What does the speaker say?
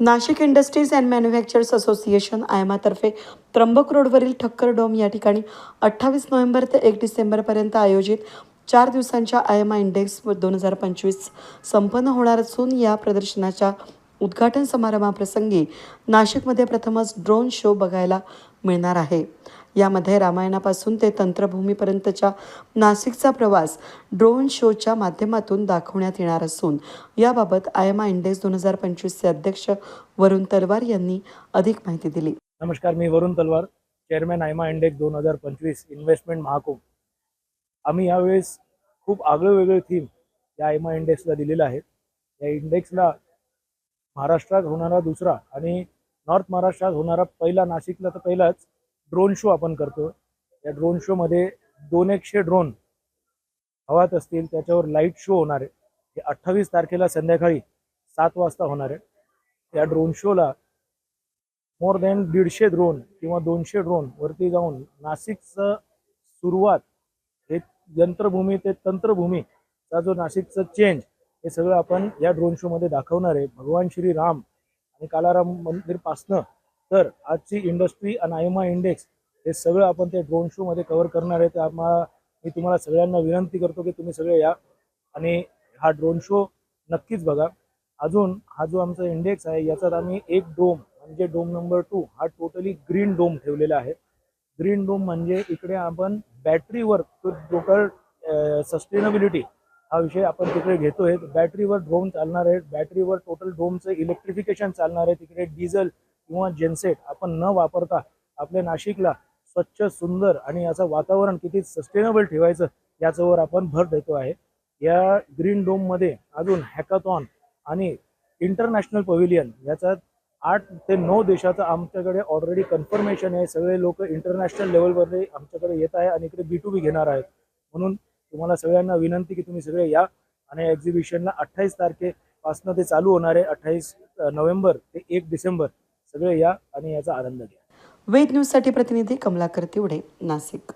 Nashik industries and manufacturers association आयमातर्फे Trimbak रोडवरील Thakkar dome या ठिकाणी अठ्ठावीस नोव्हेंबर ते एक डिसेंबरपर्यंत आयोजित चार दिवसांच्या आयमा इंडेक्स दोन हजार पंचवीस संपन्न होणार असून या प्रदर्शनाच्या उद्घाटन समारंभाप्रसंगी नाशिकमध्ये प्रथमच ड्रोन शो बघायला मिळणार आहे. यामध्ये रामायणापासून ते तंत्रभूमीपर्यंतच्या नाशिकचा प्रवास ड्रोन शोच्या माध्यमातून दाखवण्यात येणार असून याबाबत आयमा इंडेक्स दोन हजार पंचवीसचे अध्यक्ष वरुण तलवार यांनी अधिक माहिती दिली. नमस्कार मी वरुण तलवार चेअरमॅन आयमा इंडेक्स दोन हजार पंचवीस इन्व्हेस्टमेंट महाकुंभ. आम्ही यावेळेस खूप आगळं वेगळे थीम या आयमा इंडेक्सला दिलेलं आहे. या इंडेक्सला महाराष्ट्रात होणारा दुसरा आणि नॉर्थ महाराष्ट्रात होणारा पहिला नाशिकला तर पहिलाच ड्रोन शो आपण करतो. या ड्रोन शोमध्ये दोन एकशे ड्रोन हवात असतील त्याच्यावर लाइट शो होणार आहे. हे अठ्ठावीस तारखेला संध्याकाळी सात वाजता होणार आहे. या ड्रोन शोला मोर दॅन दीडशे ड्रोन किंवा दोनशे ड्रोन वरती जाऊन नाशिकचं सुरुवात हे यंत्रभूमी ते तंत्रभूमीचा जो नाशिकचं चेंज हे सगळं आपण या ड्रोन शोमध्ये दाखवणार आहे. भगवान श्री राम आणि कालाराम मंदिरपासनं तर आजची इंडस्ट्री आणि आयमा इंडेक्स हे सगळं आपण ते ड्रोन शोमध्ये कव्हर करणार आहे. तर मी तुम्हाला सगळ्यांना विनंती करतो की तुम्ही सगळे या. आणि हा ड्रोन शो नक्कीच बघा. अजून हा जो आमचा इंडेक्स आहे याच्यात आम्ही एक डोम म्हणजे डोम नंबर टू हा टोटली ग्रीन डोम ठेवलेला आहे. ग्रीन डोम म्हणजे इकडे आपण बॅटरीवर टोटल सस्टेनेबिलिटी हा विषय आपण तिकडे घेतोय. बॅटरीवर ड्रोन चालणार आहे. बॅटरीवर टोटल डोमचं इलेक्ट्रिफिकेशन चालणार आहे. तिकडे डिझेल किंवा जेनसेट आपण न वापरता आपल्या नाशिकला स्वच्छ सुंदर आणि याचं वातावरण किती सस्टेनेबल ठेवायचं याच्यावर आपण भर देतो आहे. या ग्रीन डोममध्ये अजून हॅकाथॉन आणि इंटरनॅशनल पव्हिलियन याच्यात आठ ते नऊ देशाचं आमच्याकडे ऑलरेडी कन्फर्मेशन आहे. सगळे लोक इंटरनॅशनल लेवलवरती आमच्याकडे येत आहे आणि इकडे बी टू बी घेणार आहेत. म्हणून तुम्हाला सगळ्यांना विनंती की तुम्ही सगळे या आणि एक्झिबिशनला अठ्ठावीस तारखेपासनं ते चालू होणार आहे. अठ्ठावीस नोव्हेंबर ते एक डिसेंबर. सगळे या आणि याचा आनंद घ्या. वेद न्यूजसाठी प्रतिनिधी कमलाकर तिवडे नाशिक.